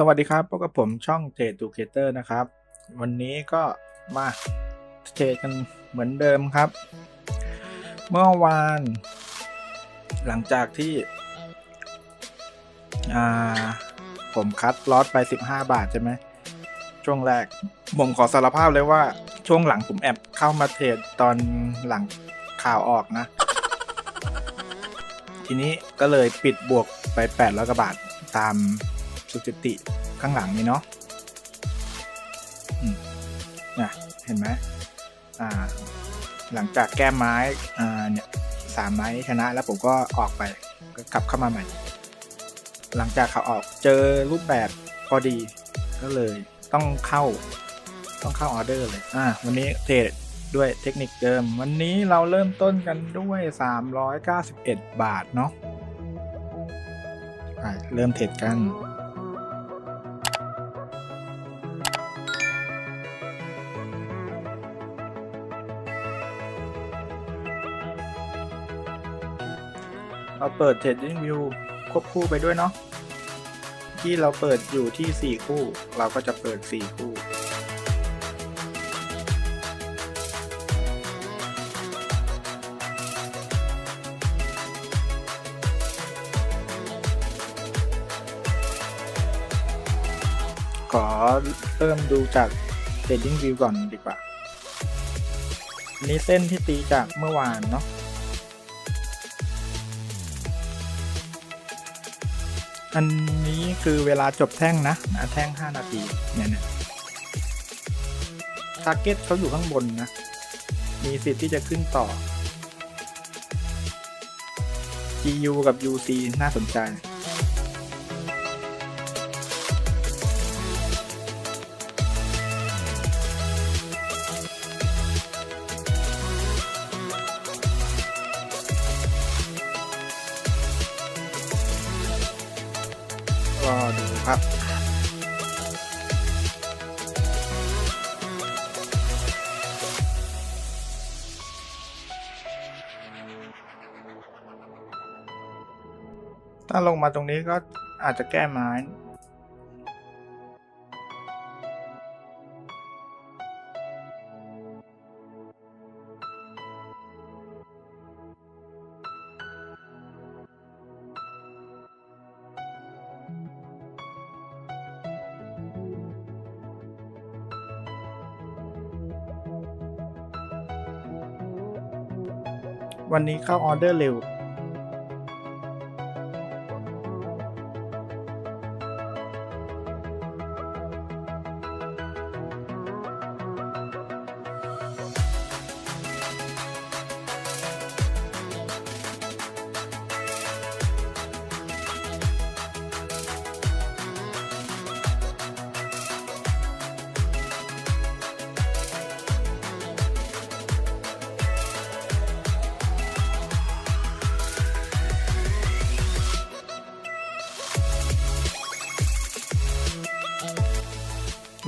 สวัสดีครับพบกับผมช่องเทรดทูเกเตอร์นะครับ วันนี้ก็มาเทรดกันเหมือนเดิมครับ เมื่อวาน หลังจากที่ผมคัดลอตไป 15 บาทใช่ไหมช่วงแรก ผมขอสารภาพเลยว่าช่วงหลังผมแอบเข้ามาเทรดตอนหลังข่าวออกนะ ทีนี้ก็เลยปิดบวกไป800กว่าบาทตาม สถิติข้างหลังนี้เนาะนะเห็นไหมอ่า หลังจากแก้ไม้อ่าเนี่ยสามไม้ชนะแล้วผมก็ออกไปก็กลับเข้ามาใหม่ หลังจากเขาออกเจอรูปแบบพอดีก็เลยต้องเข้าต้องเข้าออเดอร์เลยอ่าวันนี้เทรดด้วยเทคนิคเดิม วันนี้เราเริ่มต้นกันด้วย 391 บาทเนาะเริ่มเทรดกัน เราเปิด Trading View ควบคู่ไปด้วยเนาะที่เราเปิดอยู่ที่ 4 คู่ เราก็จะเปิด 4 คู่ ขอเริ่มดูจาก Trading View ก่อนดีกว่า อันนี้เส้นที่ตีจากเมื่อวานเนาะ อันนี้คือเวลาจบแท่งนะแท่ง 5 นาทีเนี่ยเนี่ยทาร์เก็ตเขาอยู่ข้างบนนะ มีสิทธิ์ที่จะขึ้นต่อ GU กับ UC น่าสนใจ รอดูครับถ้าลงมาตรงนี้ก็อาจจะแก้ไม้ วันนี้เข้าออเดอร์เร็ว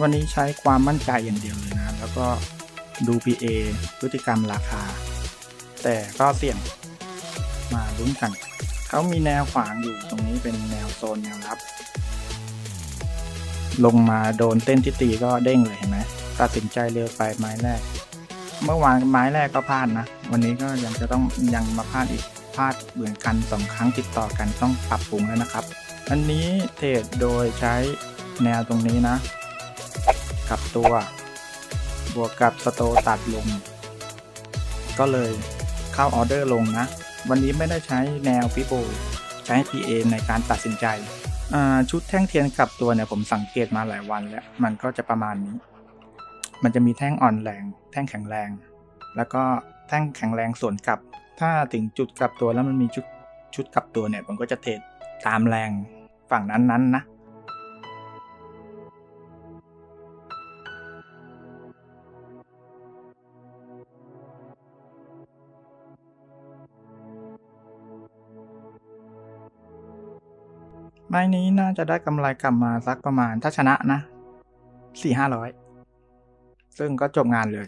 วันนี้ใช้ความมั่นใจอย่างเดียวเลยนะ แล้วก็ดู PA พฤติกรรมราคา แต่ก็เสี่ยงมาลุ้นกันเขามีแนวขวางอยู่ตรงนี้เป็นแนวโซนแนวรับ ลงมาโดนเต้นที่ตีก็เด้งเลยเห็นไหมตัดสินใจเร็วไปไม้แรก เมื่อวานไม้แรกก็พลาดนะ วันนี้ก็ยังจะต้องยังมาพลาดอีกพลาดเหมือนกันสองครั้งติดต่อกันต้องปรับปรุงแล้วนะครับ อันนี้เทรดโดยใช้แนวตรงนี้นะ กลับตัว บวกกับสโตตัดลง ก็เลยเข้าออเดอร์ลงนะ วันนี้ไม่ได้ใช้แนวฟิโบใช้ PA ในการตัดสินใจ ชุดแท่งเทียนกลับตัวเนี่ยผมสังเกตมาหลายวันแล้ว มันก็จะประมาณนี้ มันจะมีแท่งอ่อนแรง แท่งแข็งแรง แล้วก็แท่งแข็งแรงส่วนกลับ ถ้าถึงจุดกลับตัวแล้วมันมีชุดชุดกลับตัวเนี่ย ผมก็จะเทรดตามแรงฝั่งนั้นๆนะ ไม้นี้น่าจะได้กำไรกลับมาสักประมาณถ้าชนะนะสี่ห้าร้อยซึ่งก็จบงานเลย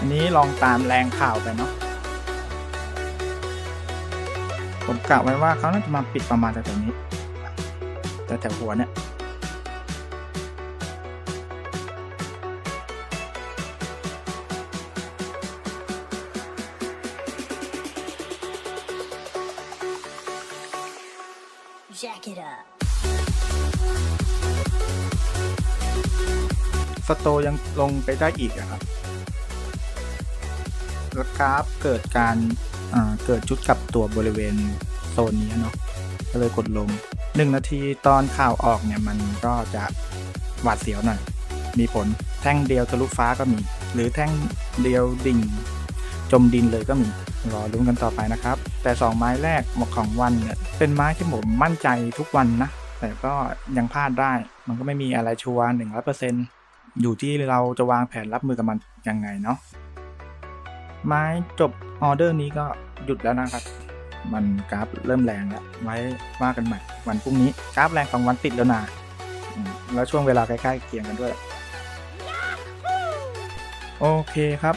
อันนี้ลองตามแรงข่าวไปเนาะผมกะไว้ว่าเขาน่าจะมาปิดประมาณแถวๆนี้ แต่แถวหัวเนี่ย Jack it up. สโตยังลงไปได้อีกอะครับแล้ว กราฟเกิดการเกิดชุดกลับตัวบริเวณโซนนี้เนาะก็เลยกดลงหนึ่งนาทีตอนข่าวออกเนี่ยมันก็จะหวาดเสียวหน่อย มีผลแท่งเดียวทะลุฟ้าก็มี หรือแท่งเดียวดิ่ง จมดินเลยก็มี รอลุ้นกันต่อไปนะครับ แต่ 2 ไม้แรกของวันเนี่ยเป็นไม้ที่ผมมั่นใจทุกวันนะ แต่ก็ยังพลาดได้ มันก็ไม่มีอะไรชัวร์หนึ่งร้อยเปอร์เซ็นต์อยู่ที่เราจะวางแผนรับมือกับมันยังไงเนาะ ไม้จบออเดอร์นี้ก็หยุดแล้วนะครับ มันกราฟเริ่มแรงแล้ว ไว้ว่ากันใหม่ วันพรุ่งนี้กราฟแรงสองวันติดแล้วนะอืมแล้วช่วงเวลาใกล้ๆเคียงกันด้วย โอเคครับ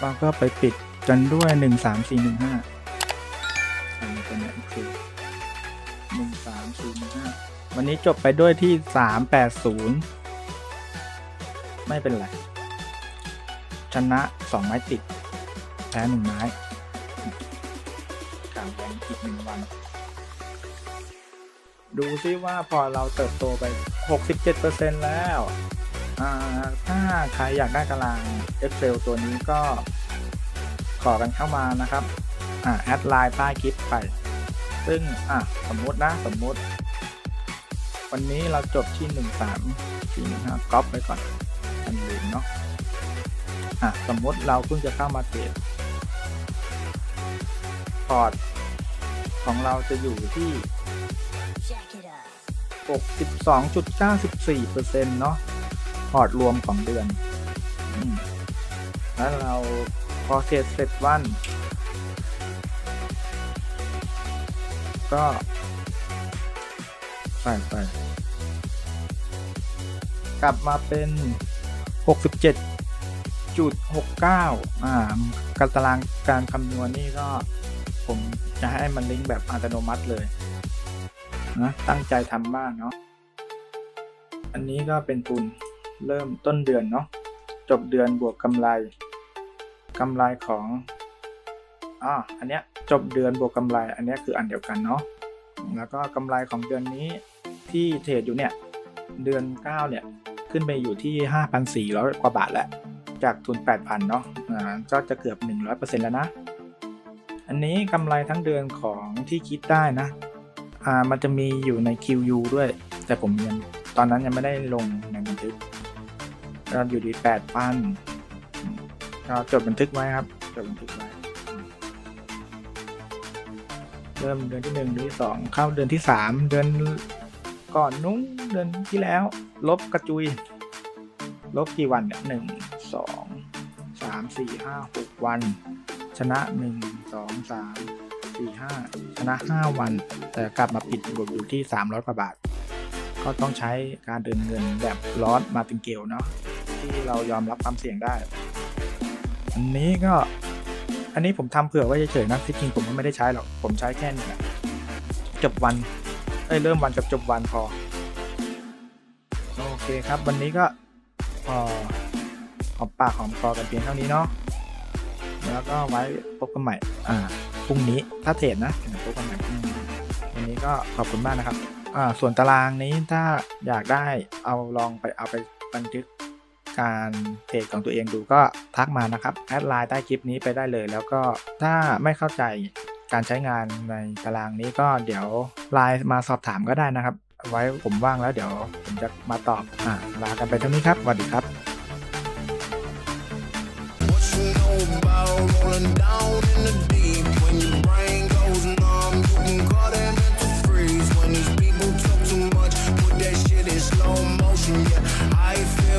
เราก็ไปปิดกันด้วยหนึ่งสามสี่หนึ่งห้าอันนี้เป็นเนี่ยคือหนึ่งสามสี่หนึ่งห้าวันนี้จบไปด้วยที่สามแปดศูนย์ไม่เป็นไร ชนะสองไม้ติด แพ้หนึ่งไม้กลาวแรงอีกหนึ่งวัน ดูซิว่าพอเราเติบโตไป 67%แล้ว ถ้าใครอยากได้ตาราง Excel ตัวนี้ก็ขอกันเข้ามานะครับอแอดไลน์ใต้คลิปไป ซึ่งอะสมมตินะสมมติ วันนี้เราจบที่ 13 4 1 5ก๊อปไปก่อนกันลืมเนาะอะสมมติเราเพิ่งจะเข้ามาเทรด อร์ตของเราจะอยู่ที่ Jack it up. 62.94%เนาะพอร์ตรวมของเดือนอมแล้วเราพอเสร็จเสร็จวัน ก็ใส่ไปกลับมาเป็น 67.69 อ่าการตารางการคำนวณนี่ก็ ผมจะให้มันลิงก์แบบอัตโนมัติเลยนะตั้งใจทำมากเนาะอันนี้ก็เป็นทุนเริ่มต้นเดือนเนาะจบเดือนบวกกำไรกำไรของอ่าอันเนี้ยจบเดือนบวกกำไร อันเนี้ยคืออันเดียวกันเนาะแล้วก็กำไรของเดือนนี้ที่เทรดอยู่เนี่ยเดือน 9 เนี่ย ขึ้นไปอยู่ที่ 5,400 กว่าบาทแล้ว จากทุน 8,000 เนาะอ่าก็จะเกือบ 100%แล้วนะ อันนี้กำไรทั้งเดือนของที่คิดได้นะ อ่า มันจะมีอยู่ใน QU ด้วย แต่ผมยังตอนนั้นยังไม่ได้ลงในบันทึกก็อยู่ที่แปดพันก็จดบันทึกไว้ครับ จดบันทึกไว้ เริ่มเดือนที่หนึ่งเดือนที่สองเข้าเดือนที่สามเดือนก่อนนู้นเดือนที่แล้ว ลบกระจุย ลบกี่วันเนี่ยหนึ่งสองสามสี่ห้าหกวัน ชนะหนึ่งสองสามสี่ห้าชนะห้าวัน แต่กลับมาปิดบวกอยู่ที่ 300 กว่าบาท ก็ต้องใช้การเดินเงินแบบลอสมาติงเกลเนาะที่เรายอมรับความเสี่ยงได้ อันนี้ก็อันนี้ผมทำเผื่อไว้เฉยๆนะที่จริงผมก็ไม่ได้ใช้หรอก ผมใช้แค่นี้แหละจบวันเอ้ยเริ่มวันกับจบวันพอ โอเคครับ วันนี้ก็พอหอมปากหอมคอกันเพียงเท่านี้เนาะ แล้วก็ไว้พบกันใหม่อ่าพรุ่งนี้ถ้าเทรดนะพบกันใหม่พรุ่งนี้วันนี้ก็ขอบคุณมากนะครับอ่าส่วนตารางนี้ถ้าอยากได้เอาลองไปเอาไปบันทึกการเทรดของตัวเองดูก็ทักมานะครับแอดไลน์ใต้คลิปนี้ไปได้เลย แล้วก็ถ้าไม่เข้าใจการใช้งานในตารางนี้ก็เดี๋ยวไลน์มาสอบถามก็ได้นะครับ ไว้ผมว่างแล้วเดี๋ยวผมจะมาตอบอ่าลากันไปเท่านี้ครับสวัสดีครับ down in the